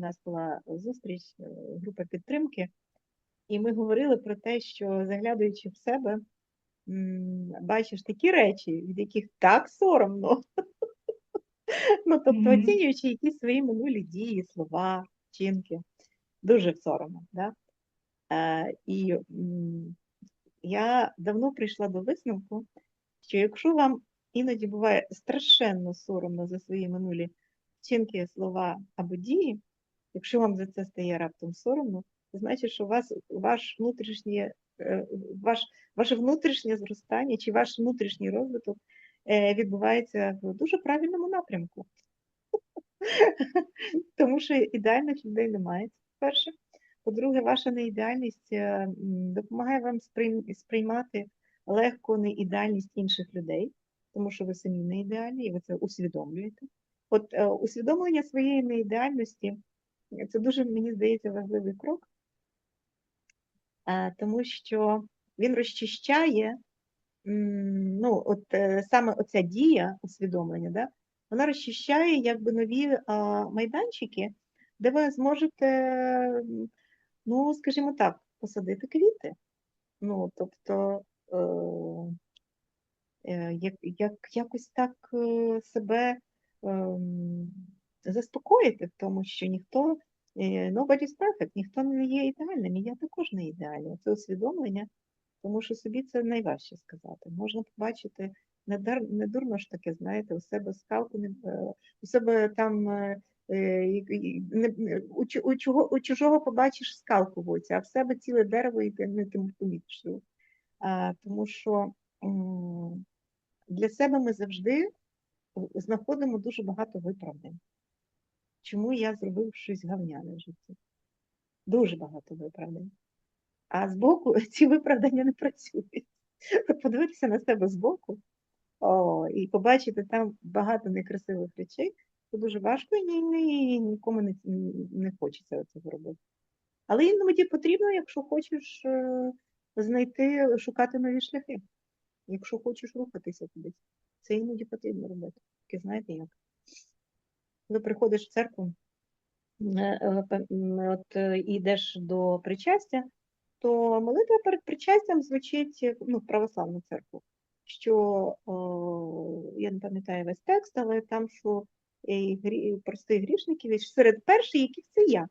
нас була зустріч, е, група підтримки, і ми говорили про те, що заглядаючи в себе, бачиш такі речі, від яких так соромно. Ну, тобто, оцінюючи якісь свої минулі дії, слова, вчинки, дуже соромно. Да? Е, і я давно прийшла до висновку, що якщо вам іноді буває страшенно соромно за свої минулі вчинки, слова або дії, якщо вам за це стає раптом соромно, це значить, що вас ваш внутрішнє, е, ваш, ваше внутрішнє зростання чи ваш внутрішній розвиток е, відбувається в дуже правильному напрямку. Тому що ідеальних людей немає, це перше. По-друге, ваша неідеальність е, допомагає вам сприймати легко неідеальність інших людей, тому що ви самі не ідеальні, і ви це усвідомлюєте. От усвідомлення своєї неідеальності це дуже, мені здається, важливий крок, е, тому що він розчищає, ну, от е, саме оця дія усвідомлення, да, вона розчищає якби нові майданчики, де ви зможете, ну, скажімо так, посадити квіти. Ну, тобто, е, е, як, як, якось так е, себе ем, заспокоїти в тому, що ніхто, е, nobody's perfect, ніхто не є ідеальним, і я також не ідеальна. Це усвідомлення, тому що собі це найважче сказати. Можна побачити, не, дурно ж таке, знаєте, у себе скалку, е, у себе там е, е, не- у, у, чого, у чужого побачиш скалку в оці, а в себе ціле дерево і ти не тим помітиш. тому що для себе ми завжди знаходимо дуже багато виправдань. Чому я зробив щось гавняне в житті? Дуже багато виправдань. А збоку ці виправдання не працюють. Подивитися на себе збоку о, і побачити там багато некрасивих речей, це дуже важко і ні, ні, нікому не, не хочеться цього робити. Але іноді потрібно, якщо хочеш е, знайти, шукати нові шляхи. Якщо хочеш рухатися кудись, це іноді потрібно робити. Таке знаєте як? Коли приходиш в церкву, е, е, от ідеш йдеш до причастя, то молитва перед причастям звучить е, ну, в православну церкву, що о, я не пам'ятаю весь текст, але там, що і, і простих грішників, і серед перших, яких це я.